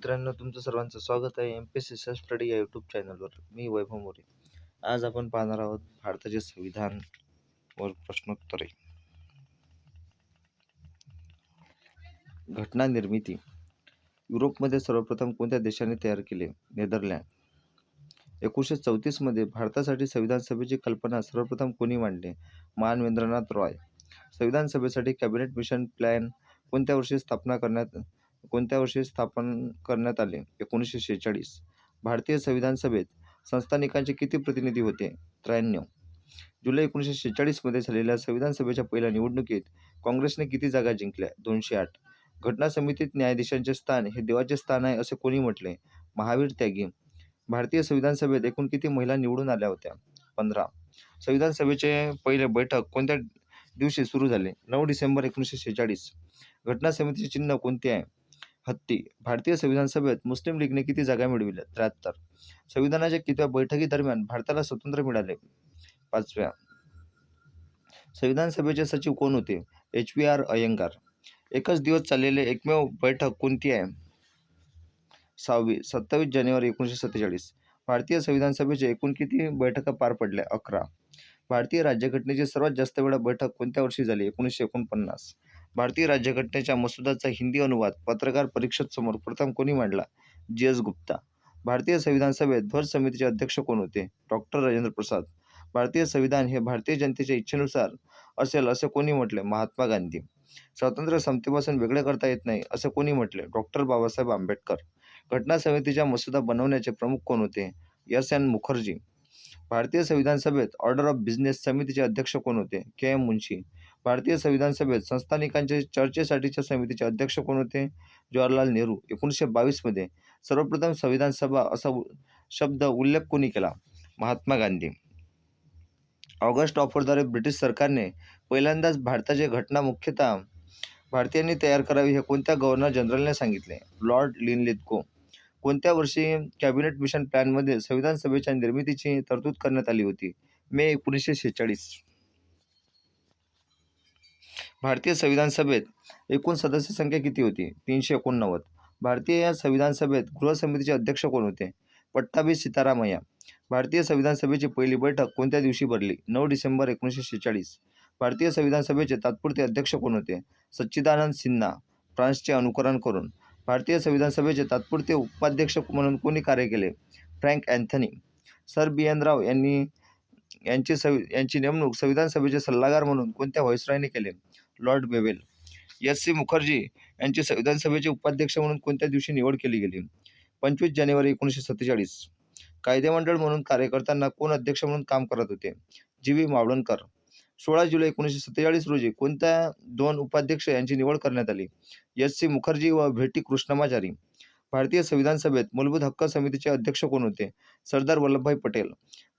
मित्रांनो तुमचं सर्वांचं स्वागत आहे M P S C self study या यूट्यूब चॅनलवर मी वैभव मोरे. आज आपण पाहणार आहोत भारताचे संविधान वर प्रश्नोत्तरे. घटना निर्मिती. युरोपमध्ये सर्वप्रथम कोणत्या देशाने तयार केले? नेदरलँड. एकोणीसशे चौतीसमध्ये भारतासाठी संविधान सभेची कल्पना सर्वप्रथम कोणी मांडली? मानवेंद्रनाथ रॉय. संविधान सभेसाठी कॅबिनेट मिशन प्लॅन कोणत्या वर्षी स्थापना करण्यात कोणत्या वर्षी स्थापन करण्यात आले. एकोणीसशे शेहेचाळीस. भारतीय संविधान सभेत संस्थानिकांचे किती प्रतिनिधी होते? त्र्याण्णव. जुलै एकोणीसशे शेहेचाळीसमध्ये झालेल्या संविधान सभेच्या पहिल्या निवडणुकीत काँग्रेसने किती जागा जिंकल्या? दोनशे आठ. घटना समितीत न्यायाधीशांचे स्थान हे देवाचे स्थान आहे असे कोणी म्हटले? महावीर त्यागी. भारतीय संविधान सभेत एकूण किती महिला निवडून आल्या होत्या? पंधरा. संविधान सभेचे पहिले बैठक कोणत्या दिवशी सुरू झाले? नऊ डिसेंबर एकोणीसशे शेहेचाळीस. घटना समितीचे चिन्ह कोणते आहे? हत्ती भारतीय संविधान सभेत मुस्लिम लीगने किती जागा मिळविल्या त्र्याहत्तर. संविधानाच्या कितव्या बैठकीदरम्यान भारताला स्वतंत्र मिळाले? पाचव्या. संविधान सभेचे सचिव कोण होते? एच पी आर अयंगार एकच दिवस चाललेले एकमेव बैठक कोणती आहे? सहावी. सत्तावीस जानेवारी एकोणीसशे सत्तेचाळीस. भारतीय संविधान सभेचे एकूण किती बैठका पार पडल्या? अकरा. भारतीय राज्यघटनेची सर्वात जास्त वेळा बैठक कोणत्या वर्षी झाली? एकोणीसशे एकोणपन्नास. भारतीय राज्यघटनेच्या मसुदाचा हिंदी अनुवाद पत्रकार परीक्षेसमोर प्रथम कोणी मांडला? G S Gupta. भारतीय संविधान सभेत ध्वज समितीचे अध्यक्ष कोण होते? डॉक्टर राजेंद्र प्रसाद. भारतीय संविधान हे भारतीय जनतेच्या इच्छेनुसार असेल असे कोणी म्हटले? महात्मा गांधी. स्वातंत्र्य समतेपासून वेगळे करता येत नाही असे कोणी म्हटले? डॉक्टर बाबासाहेब आंबेडकर. घटना समितीच्या मसुदा बनवण्याचे प्रमुख कोण होते? एस. एन. मुखर्जी. भारतीय संविधान सभेत ऑर्डर ऑफ बिझनेस समितीचे अध्यक्ष कोण होते? के. एम. मुन्शी भारतीय संविधान सभेत संस्थानिकांचे चर्चेसाठीच्या समितीचे अध्यक्ष कोण होते? जवाहरलाल नेहरू. एकोणीसशे बावीसमध्ये सर्वप्रथम संविधान सभा असा शब्द उल्लेख कोणी केला? महात्मा गांधी. ऑगस्ट ऑफरद्वारे ब्रिटिश सरकारने पहिल्यांदाच भारताची घटना मुख्यतः भारतीयांनी तयार करावी हे कोणत्या गव्हर्नर जनरलने सांगितले? लॉर्ड लिनलिथगो कोणत्या वर्षी कॅबिनेट मिशन प्लॅनमध्ये संविधान सभेच्या निर्मितीची तरतूद करण्यात आली होती? मे एकोणीसशे शेहेचाळीस. भारतीय संविधान सभेत एकूण सदस्य संख्या किती होती? तीनशे एकोणनव्वद. भारतीय या संविधान सभेत गृह समितीचे अध्यक्ष कोण होते? पट्टाभी सीतारामय्या. भारतीय संविधान सभेची पहिली बैठक कोणत्या दिवशी भरली? नऊ डिसेंबर एकोणीसशे शेहेचाळीस भारतीय संविधान सभेचे तात्पुरते अध्यक्ष कोण होते? सच्चिदानंद सिन्हा. फ्रान्सचे अनुकरण करून. भारतीय संविधान सभेचे तात्पुरते उपाध्यक्ष म्हणून कोणी कार्य केले? Frank Anthony. Sir B N Rau यांनी यांची सवि यांची नेमणूक संविधान सभेचे सल्लागार म्हणून कोणत्या व्हायसरायने केले? Lord Wavell. S. C. Mukherjee यांची संविधान सभेचे उपाध्यक्ष म्हणून कोणत्या दिवशी निवड केली गेली? पंचवीस जानेवारी एकोणीसशे सत्तेचाळीस. कायदेमंडळ म्हणून कार्य करताना कोण अध्यक्ष म्हणून काम करत होते? जी. व्ही. मावळणकर. सोळा जुलै एकोणीसशे सत्तेचाळीस रोजी कोणत्या दोन उपाध्यक्ष यांची निवड करण्यात आली? एस. सी. मुखर्जी व भेटी कृष्णमाचारी. भारतीय संविधान सभेत मूलभूत हक्क समितीचे अध्यक्ष कोण होते? सरदार वल्लभभाई पटेल.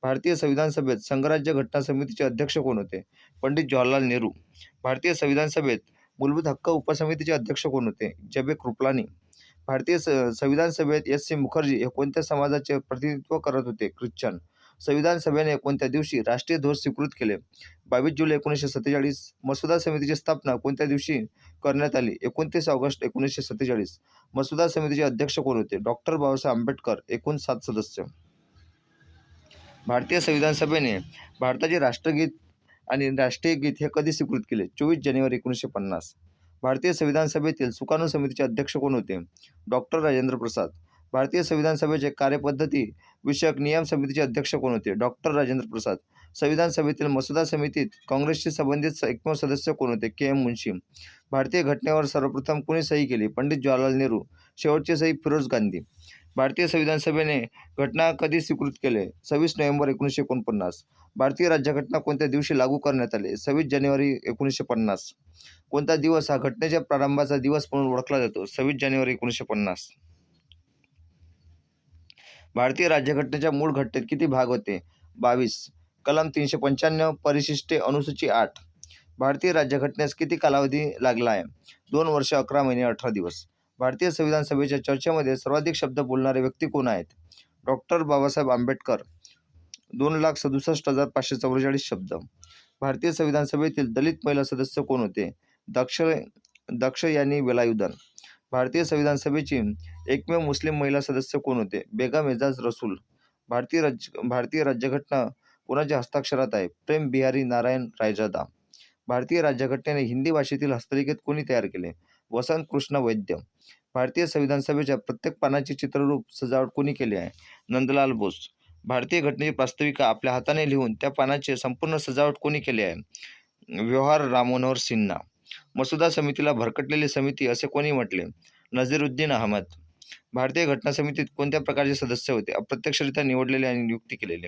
भारतीय संविधान सभेत संघराज्य घटना समितीचे अध्यक्ष कोण होते? पंडित जवाहरलाल नेहरू. भारतीय संविधान सभेत मूलभूत हक्क उपसमितीचे अध्यक्ष कोण होते? जबे कृपलानी भारतीय संविधान सभेत एस सी मुखर्जी हे कोणत्या समाजाचे प्रतिनिधित्व करत होते? ख्रिश्चन. संविधान सभेने कोणत्या दिवशी राष्ट्रीय ध्वज स्वीकृत केले? बावीस जुलै एकोणीसशे सत्तेचाळीस मसुदा समितीची स्थापना कोणत्या दिवशी करण्यात आली? एकोणतीस ऑगस्ट एकोणीसशे सत्तेचाळीस. मसुदा समितीचे अध्यक्ष कोण होते? डॉक्टर बाबासाहेब आंबेडकर एकूण सात सदस्य. भारतीय संविधान सभेने भारताचे राष्ट्रगीत आणि राष्ट्रीय गीत हे कधी स्वीकृत केले? चोवीस जानेवारी एकोणीसशे पन्नास. भारतीय संविधान सभेतील सुकाणू समितीचे अध्यक्ष कोण होते? डॉक्टर राजेंद्र प्रसाद. भारतीय संविधान सभेचे कार्यपद्धती विषयक नियम समितीचे अध्यक्ष कोण होते? डॉक्टर राजेंद्र प्रसाद. संविधान सभेतील मसुदा समितीत काँग्रेसशी संबंधित एकमेव सदस्य कोण होते? के. एम. मुन्शी भारतीय घटनेवर सर्वप्रथम कोणी सही केली? पंडित जवाहरलाल नेहरू. शेवटचे सही फिरोज गांधी. भारतीय संविधान सभेने घटना कधी स्वीकृत केले? सव्वीस नोव्हेंबर एकोणीसशे एकोणपन्नास. भारतीय राज्यघटना कोणत्या दिवशी लागू करण्यात आले? सव्वीस जानेवारी एकोणीसशे पन्नास. कोणता दिवस हा घटनेच्या प्रारंभाचा दिवस म्हणून ओळखला जातो? सव्वीस जानेवारी एकोणीसशे पन्नास. भारतीय राज्यघटनेच्या मूळ घटनेत किती भाग होते? बावीस. कलम तीनशे पंच्याण्णव परिशिष्टे अनुसूची आठ. भारतीय राज्यघटनेस किती कालावधी लागला आहे? दोन वर्ष अकरा महिने अठरा दिवस. भारतीय संविधान सभेच्या चर्चेमध्ये सर्वाधिक शब्द बोलणारे व्यक्ती कोण आहेत? डॉक्टर बाबासाहेब आंबेडकर. दोन लाख सदुसष्ट हजार पाचशे चौवेचाळीस शब्द. भारतीय संविधान सभेतील दलित महिला सदस्य कोण होते? दक्ष दक्ष यांनी वेलायुधन. भारतीय संविधान सभेची एकमेव मुस्लिम महिला सदस्य कोण होते? बेगम एजाज रसूल. भारतीय राज्य भारतीय राज्यघटना कोणाच्या हस्ताक्षरात आहे? प्रेम बिहारी नारायण रायजादा भारतीय राज्यघटनेने हिंदी भाषेतील हस्तलिखित कोणी तयार केले? वसंत कृष्ण वैद्य. भारतीय संविधान सभेच्या प्रत्येक पानाचे चित्ररूप सजावट कोणी केली आहे? नंदलाल बोस. भारतीय घटनेची प्रास्ताविका आपल्या हाताने लिहून त्या पानाचे संपूर्ण सजावट कोणी केली आहे? व्यवहार राममनोहर सिन्हा. मसुदा समितीला भरकटलेली समिती असे कोणी म्हटले? नझीरुद्दीन अहमद. भारतीय घटना समितीत कोणत्या प्रकारचे सदस्य होते? अप्रत्यक्षरित्या निवडलेले आणि नियुक्ती केलेले.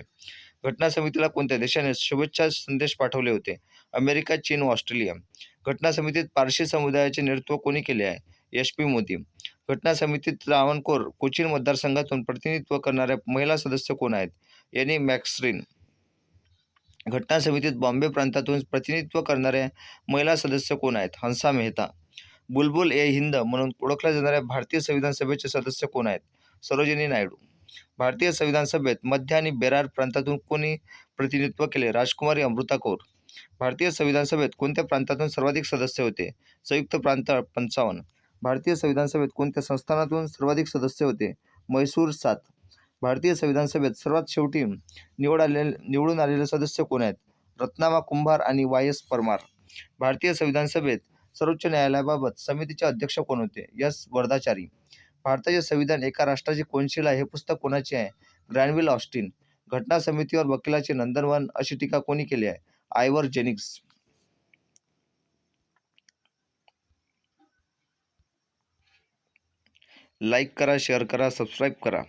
घटना समितीला कोणत्या देशाने शुभेच्छा संदेश पाठवले होते? अमेरिका चीन व ऑस्ट्रेलिया. घटना समितीत पारशी समुदायाचे नेतृत्व कोणी केले आहे? H P Mody. घटना समितीत रावणकोर कोचीन मतदारसंघातून प्रतिनिधित्व करणाऱ्या महिला सदस्य कोण आहेत? यांनी मॅक्सरीन. घटना समितीत बॉम्बे प्रांतातून प्रतिनिधित्व करणाऱ्या महिला सदस्य कोण आहेत? हंसा मेहता. बुलबुल ए हिंद म्हणून ओळखल्या जाणाऱ्या भारतीय संविधान सभेचे सदस्य कोण आहेत? सरोजिनी नायडू. भारतीय संविधान सभेत मध्य आणि बेरार प्रांतातून कोणी प्रतिनिधित्व केले? राजकुमारी अमृता कौर. भारतीय संविधान सभेत कोणत्या प्रांतातून सर्वाधिक सदस्य होते? संयुक्त प्रांत पंचावन्न. भारतीय संविधान सभेत कोणत्या संस्थानातून सर्वाधिक सदस्य होते? म्हैसूर सात. भारतीय संविधान सभेत सर्वात शेवटी निवड आले निवडून आलेले सदस्य कोण आहेत? रत्नामा कुंभार आणि वाय एस परमार. भारतीय संविधान सभेत सर्वोच्च न्यायालयाबाबत समितीचे अध्यक्ष कोण होते? यस वर्धाचारी. भारताचे संविधान एका राष्ट्राची कोनशिला हे पुस्तक कोणाचे आहे? Granville Austin. घटना समितीवर वकिलाचे नंदनवन अशी टीका कोणी केली आहे? Ivor Jennings. लाईक करा शेअर करा सबस्क्राईब करा.